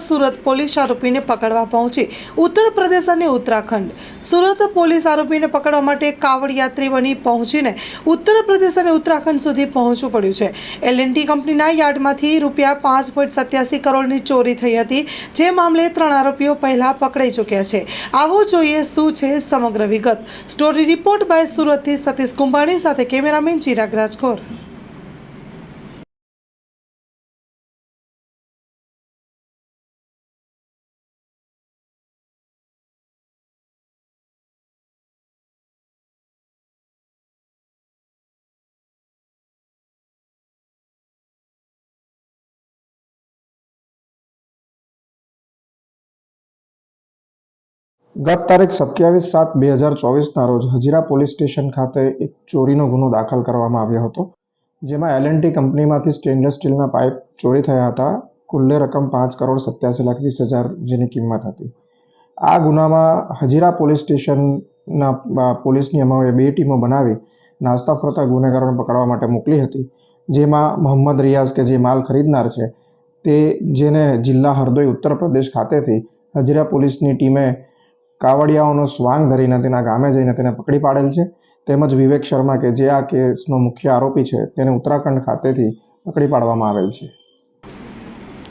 Surat police આરોપીને પકડવા પહોંચી. ઉત્તર પ્રદેશ અને ઉત્તરાખંડ. સુરત પોલીસ આરોપીને પકડવા માટે કાવડ યાત્રી બની પહોંચીને ઉત્તર પ્રદેશ અને ઉત્તરાખંડ સુધી પહોંચવું પડ્યું છે. એલએનટી કંપનીના યાર્ડમાંથી રૂપિયા પાંચ પોઈન્ટ સત્યાસી કરોડની ચોરી થઈ હતી, જે મામલે ત્રણ આરોપીઓ પહેલા પકડાઈ ચૂક્યા છે. આવો જોઈએ શું છે સમગ્ર વિગત. સ્ટોરી રિપોર્ટ બાય સુરતથી સતીશ કુંભાણી સાથે કેમેરામેન ચિરાગ રાજકોર. ગત તારીખ સત્યાવીસ સાત બે હજાર ચોવીસના રોજ હજીરા પોલીસ સ્ટેશન ખાતે એક ચોરીનો ગુનો દાખલ કરવામાં આવ્યો હતો, જેમાં એલ ટી કંપનીમાંથી સ્ટેનલેસ સ્ટીલના પાઇપ ચોરી થયા હતા. કુલ્લે રકમ પાંચ કરોડ સત્યાસી લાખ વીસ હજાર જેની કિંમત હતી. આ ગુનામાં હજીરા પોલીસ સ્ટેશનના પોલીસની અમારે બે ટીમો બનાવી નાસ્તા ફરતા ગુનેગારોને પકડવા માટે મોકલી હતી, જેમાં મોહમ્મદ રિયાઝ કે જે માલ ખરીદનાર છે તે જેને જિલ્લા હરદોઈ ઉત્તર પ્રદેશ ખાતેથી હજીરા પોલીસની ટીમે કાવડિયાઓનો સ્વાંગ ધરીને તેના ગામે જઈને તેને પકડી પાડેલ છે. તેમજ વિવેક શર્મા કે જે આ કેસનો મુખ્ય આરોપી છે, તેને ઉત્તરાખંડ ખાતેથી પકડી પાડવામાં આવેલ છે.